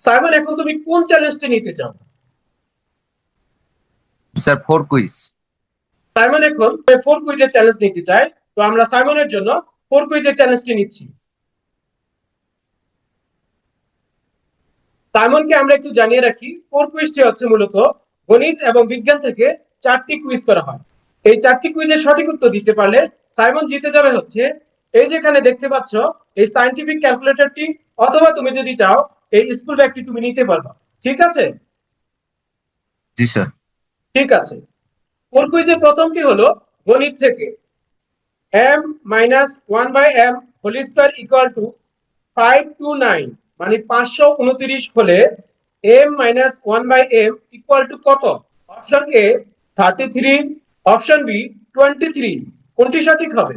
Simon এখন তুমি কোন চ্যালেঞ্জটি নিতে চাও? স্যার ফোর কুইজ সাইমন এখন ফোর কুইজের চ্যালেঞ্জ নিতে চায় তো আমরা সাইমনের জন্য ফোর কুইজের চ্যালেঞ্জটি নিচ্ছি। সাইমনকে আমরা একটু জানিয়ে রাখি ফোর কুইজটি হচ্ছে মূলত গণিত এবং বিজ্ঞান থেকে চারটি কুইজ করা হয়। এই চারটি কুইজের সঠিক উত্তর দিতে পারলে সাইমন জিতে যাবে হচ্ছে এই যেখানে দেখতে পাচ্ছ এই সাইন্টিফিক ক্যালকুলেটরটি অথবা তুমি যদি চাও এই স্কুল ব্যাগটি তুমি নিতে পারবা। ঠিক আছে? জি স্যার। ঠিক আছে। ফোর কুইজের প্রথমটি হলো? গণিত থেকে। m minus one by M whole square equal to five two nine মানে পাঁচশো উনত্রিশ হলে m minus one by M equal to কত? Option A thirty three option B twenty three কোনটি সঠিক হবে?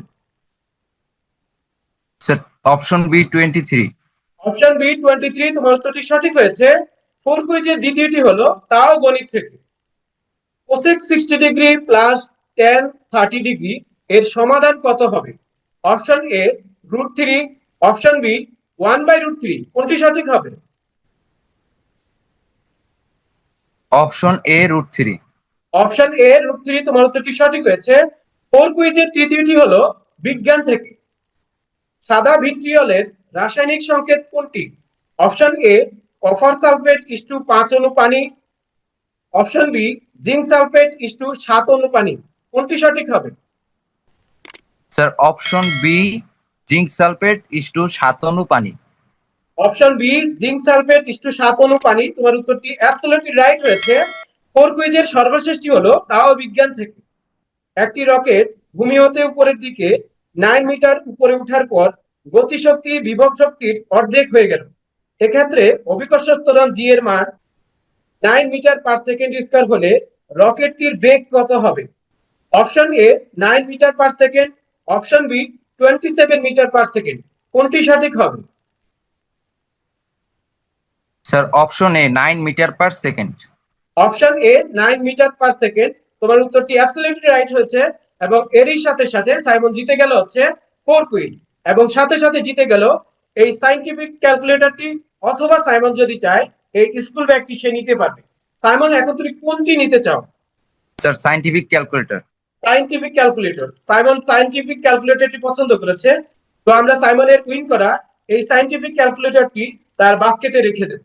Sir option B twenty three option B twenty three তোমার উত্তরটি সঠিক হয়েছে। ফোর কুইজের দ্বিতীয়টি হলো তাও গণিত থেকে। Cosec sixty degree plus ten thirty degree এর সমাধান কত হবে? Option A root three option B one by root three কোনটি সঠিক হবে? Option A root three option A root three তোমার উত্তরটি সঠিক হয়েছে। ফোর কুইজের তৃতীয়টি হলো বিজ্ঞান থেকে। সাদা ভিট্রিয়লের রাসায়নিক সংকেত কোনটি? Option A copper sulphate is to পাঁচ অণু পানি। Option B zinc sulphate is to সাত অণু পানি। কোনটি সঠিক হবে? Sir option B zinc sulphate is to সাত অণু পানি। Option B zinc sulphate is to সাত অণু পানি। তোমার উত্তরটি অ্যাবসলিউটলি রাইট হয়েছে। ফোর কুইজের সর্বশেষটি হলো তাও বিজ্ঞান থেকে। একটি রকেট ভূমি হতে উপরের দিকে নাইন মিটার উপরে উঠার পর গতিশক্তি বিভব শক্তির অর্ধেক হয়ে গেল। এক্ষেত্রে অভিকর্ষ ত্বরণ জি এর মান nine metre per second square হলে রকেটটির বেগ কত হবে? Option A nine metre per second option B twenty seven metre per second কোনটি সঠিক হবে? Sir option A nine metre per second option A nine metre per second তোমার উত্তরটি অ্যাবসলিউটলি রাইট হয়েছে। এবং এরই সাথে সাথে সাইমন জিতে গেল হচ্ছে ফোর কুইজ এবং সাথে সাথে জিতে গেল এই সাইন্টিফিক ক্যালকুলেটরটি অথবা সাইমন যদি চায় এই স্কুল ব্যাগটি সে নিতে পারবে। সাইমন এখন তুমি কোনটি নিতে চাও? Sir scientific calculator scientific calculator Simon scientific ক্যালকুলেটরটি পছন্দ করেছে। তো আমরা সাইমনের উইন করা এই সাইন্টিফিক ক্যালকুলেটরটি তার বাস্কেটে রেখে দেব।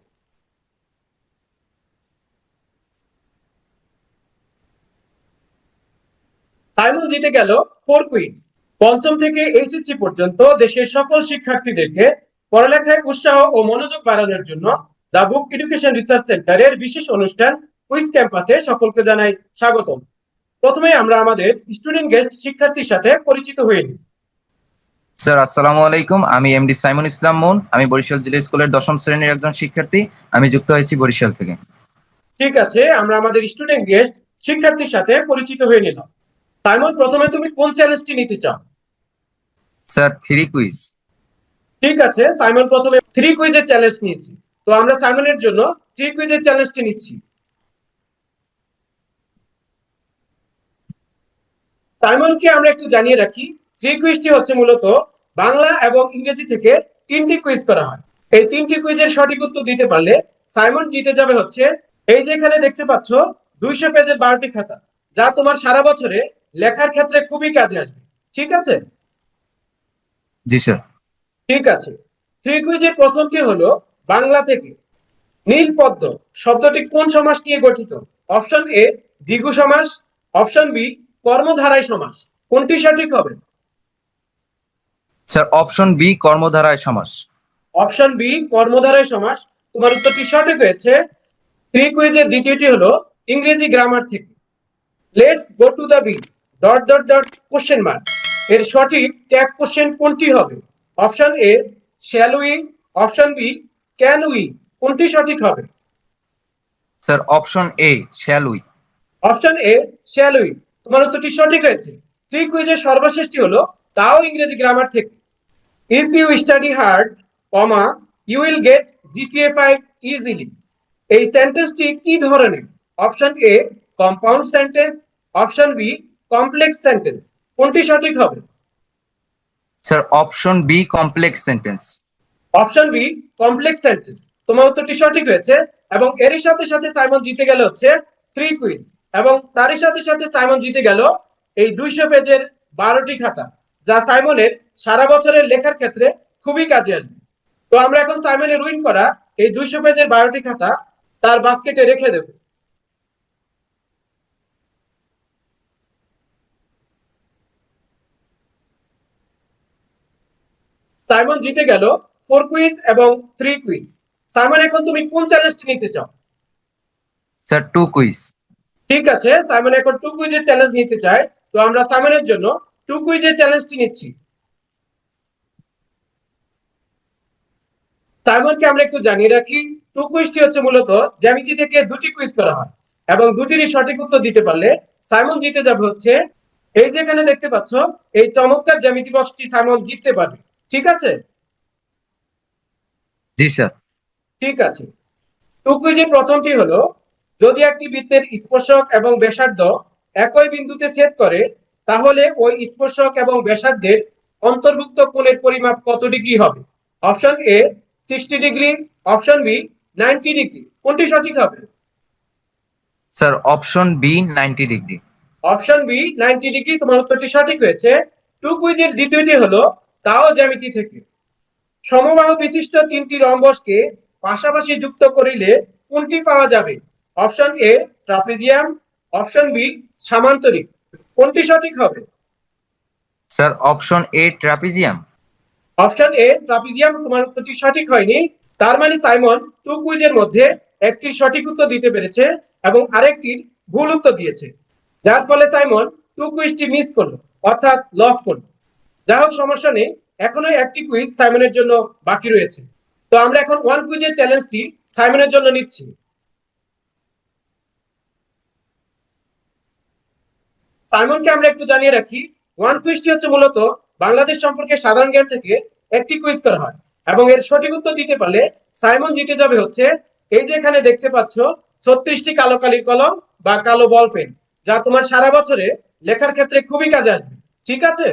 সাইমন জিতে গেল ফোর কুইজ পঞ্চম থেকে এইচএসসি পর্যন্ত দেশের সকল শিক্ষার্থীদেরকে পড়ালেখায় উৎসাহ ও মনোযোগ বাড়ানোর জন্য দা বুক এডুকেশন রিসার্চ সেন্টারের বিশেষ অনুষ্ঠান কুইজ ক্যাম্পাসে সকলকে জানাই স্বাগতম। প্রথমে আমরা আমাদের স্টুডেন্ট গেস্ট শিক্ষার্থীর সাথে পরিচিত হয়ে নিই। স্যার আসসালামু আলাইকুম। আমি এমডি সাইমন ইসলাম মন আমি বরিশাল জিলা স্কুলের দশম শ্রেণির একজন শিক্ষার্থী। আমি যুক্ত হয়েছি বরিশাল থেকে। ঠিক আছে আমরা আমাদের স্টুডেন্ট গেস্ট শিক্ষার্থীর সাথে পরিচিত হয়ে নিলাম। সাইমন প্রথমে তুমি কোন চ্যালেঞ্জটি নিতে চাও? স্যার থ্রি কুইজ ঠিক আছে সাইমন প্রথমে থ্রি কুইজের চ্যালেঞ্জ নিয়েছি। তো আমরা সাইমনের জন্য থ্রি কুইজের চ্যালেঞ্জটি নিচ্ছি। সাইমনকে আমরা একটু জানিয়ে রাখি থ্রি কুইজটি হচ্ছে মূলত বাংলা এবং ইংরেজি থেকে তিনটি কুইজ করা হয়। এই তিনটি কুইজের সঠিক উত্তর দিতে পারলে সাইমন জিতে যাবে হচ্ছে এই যে এখানে দেখতে পাচ্ছ দুইশো পেজের বারোটি খাতা যা তোমার সারা বছরে লেখার ক্ষেত্রে খুবই কাজে আসবে। ঠিক আছে? জি স্যার। ঠিক আছে। থ্রি কুইজের প্রথমটি হলো? বাংলা থেকে নীল পদ্ম শব্দটি কোন সমাস নিয়ে গঠিত? অপশন এ দ্বিগু সমাস অপশন বি কর্মধারায় সমাস। কোনটি সঠিক হবে? স্যার অপশন বি কর্মধারায় সমাস। অপশন বি কর্মধারায় সমাস। তোমার উত্তরটি সঠিক হয়েছে। থ্রি কুইজের দ্বিতীয়টি হলো ইংরেজি গ্রামার থেকে। Let's go to the beach dot dot dot question mark এর সঠিক ট্যাগ কোশ্চেন কোনটি হবে? Option A shall we option B can we কোনটি সঠিক হবে? Sir option A shall we option A shall we তোমার উত্তরটি সঠিক হয়েছে। থ্রি কুইজের সর্বশেষটি হলো তাও ইংরেজি গ্রামার থেকে। If you study hard comma you will get GPA five easily এই সেন্টেন্সটি কি ধরনের? Option A compound sentence option B complex sentence কোনটি সঠিক হবে? Sir option B complex sentence option B complex sentence তোমার উত্তরটি সঠিক হয়েছে এবং এরই সাথে সাথে সাইমন জিতে গেল হচ্ছে থ্রি কুইজ এবং তারই সাথে সাথে সাইমন জিতে গেল এই দুইশো পেজের বারোটি খাতা যা সাইমনের সারা বছরের লেখার ক্ষেত্রে খুবই কাজে আসবে। তো আমরা এখন সাইমনের উইন করা এই দুইশো পেজের বারোটি খাতা তার বাস্কেটে রেখে দেব। সাইমন জিতে গেল ফোর কুইজ এবং থ্রি কুইজ। সাইমন এখন তুমি কোন চ্যালেঞ্জটি নিতে চাও? Sir two quiz. ঠিক আছে সাইমন এখন টু কুইজের চ্যালেঞ্জ নিতে চায়। তো আমরা সাইমনের জন্য টু কুইজের চ্যালেঞ্জটি নিচ্ছি। সাইমনকে আমরা একটু জানিয়ে রাখি টু কুইজটি হচ্ছে মূলত জ্যামিতি থেকে দুটি কুইজ করা হয় এবং দুটিরই সঠিক উত্তর দিতে পারলে সাইমন জিতে যাবে হচ্ছে এই যেখানে দেখতে পাচ্ছ এই চমৎকার জ্যামিতি বক্সটি সাইমন জিততে পারবে। ঠিক আছে? জি স্যার। ঠিক আছে। টু কুইজের প্রথমটি হলো যদি একটি বৃত্তের স্পর্শক এবং ব্যাসার্ধ একই বিন্দুতে ছেদ করে তাহলে ওই স্পর্শক এবং ব্যাসার্ধের অন্তর্ভুক্ত কোণের পরিমাপ কত ডিগ্রি হবে? Option A sixty degree option B ninety degree কোনটি সঠিক হবে? Sir option B ninety degree option B ninety degree তোমার উত্তরটি সঠিক হয়েছে। টু কুইজের দ্বিতীয়টি হলো তাও জ্যামিতি থেকে। সমবাহু বিশিষ্ট তিনটি রম্বসকে পাশাপাশি যুক্ত করিলে কোনটি পাওয়া যাবে? Option A trapezium option B সামান্তরিক। কোনটি সঠিক হবে? Sir option A trapezium. Option A trapezium তোমার উত্তরটি সঠিক হয়নি। তার মানে সাইমন টু কুইজের মধ্যে একটি সঠিক উত্তর দিতে পেরেছে এবং আরেকটির ভুল উত্তর দিয়েছে। যার ফলে সাইমন টু কুইজটি মিস করল অর্থাৎ লস করল। যাই হোক, সমস্যা নেই। এখনও একটি কুইজ সাইমনের জন্য বাকি রয়েছে। তো আমরা এখন ওয়ান কুইজের চ্যালেঞ্জটি সাইমনের জন্য নিচ্ছি। সাইমনকে আমরা একটু জানিয়ে রাখি ওয়ান কুইজটি হচ্ছে মূলত বাংলাদেশ সম্পর্কে সাধারণ জ্ঞান থেকে একটি কুইজ করা হয়। এবং এর সঠিক উত্তর দিতে পারলে সাইমন জিতে যাবে হচ্ছে, এই যে এখানে দেখতে পাচ্ছ, ছত্রিশটি কালো কালির কলম বা কালো বল পেন, যা তোমার সারা বছরে লেখার ক্ষেত্রে খুবই কাজে আসবে। ঠিক আছে?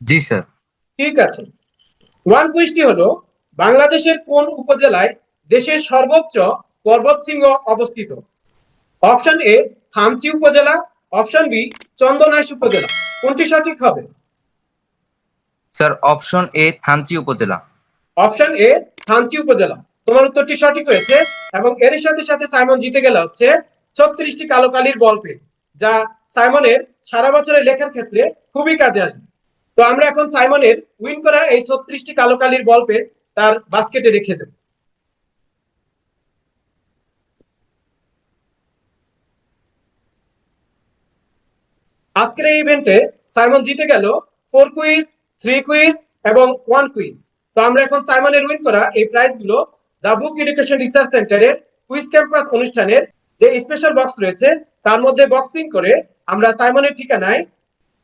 জি স্যার। ঠিক আছে। ওয়ান কুইজটি হলো বাংলাদেশের কোন উপজেলায় দেশের সর্বোচ্চ পর্বত শৃঙ্গ অবস্থিত? অপশন এ থামচি উপজেলা অপশন বি চন্দনাইশ উপজেলা। কোনটি সঠিক হবে? স্যার অপশন এ থানচি উপজেলা। অপশন এ থানচি উপজেলা। তোমার উত্তরটি সঠিক হয়েছে এবং এর সাথে সাথে সাইমন জিতে গেল হচ্ছে ছত্রিশটি কালো কালির বল পেন যা সাইমনের সারা বছরের লেখার ক্ষেত্রে খুবই কাজে আসবে। তো আমরা এখন সাইমনের উইন করা এই ছত্রিশটি কালো কালির বল পেন তার বাস্কেটে রেখে দেব। আজকের এই ইভেন্টে সাইমন জিতে গেল ফোর কুইজ থ্রি কুইজ এবং ওয়ান কুইজ তো আমরা এখন সাইমনের উইন করা এই প্রাইজগুলো দা বুক এডুকেশন রিসার্চ সেন্টারের কুইজ ক্যাম্পাস অনুষ্ঠানের যে স্পেশাল বক্স রয়েছে, তার মধ্যে বক্সিং করে আমরা সাইমনের ঠিকানায়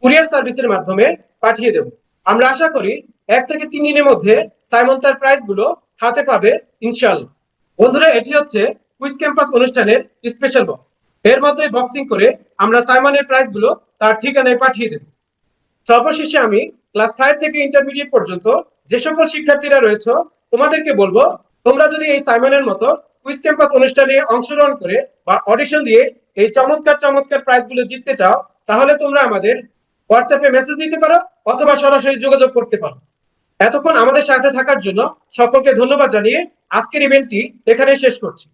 কুরিয়ার সার্ভিসের মাধ্যমে পাঠিয়ে দেব। আমরা আশা করি এক থেকে তিন দিনের মধ্যে সাইমন তার প্রাইজগুলো হাতে পাবে ইনশাল্লাহ বন্ধুরা, এটি হচ্ছে কুইজ ক্যাম্পাস অনুষ্ঠানের স্পেশাল বক্স এর মধ্যে বক্সিং করে আমরা সাইমনের প্রাইজগুলো তার ঠিকানায় পাঠিয়ে দেব। সর্বশেষে আমি ক্লাস ফাইভ থেকে ইন্টারমিডিয়েট পর্যন্ত যে সকল শিক্ষার্থীরা রয়েছে, তোমাদেরকে বলব, তোমরা যদি এই সাইমনের মতো কুইজ ক্যাম্পাস অনুষ্ঠানে অংশগ্রহণ করে বা অডিশন দিয়ে এই চমৎকার চমৎকার প্রাইজগুলো জিততে চাও, তাহলে তোমরা আমাদের হোয়াটসঅ্যাপে মেসেজ দিতে পারো অথবা সরাসরি যোগাযোগ করতে পারো। এতক্ষণ আমাদের সাথে থাকার জন্য সকলকে ধন্যবাদ জানিয়ে আজকের ইভেন্টটি এখানে শেষ করছি।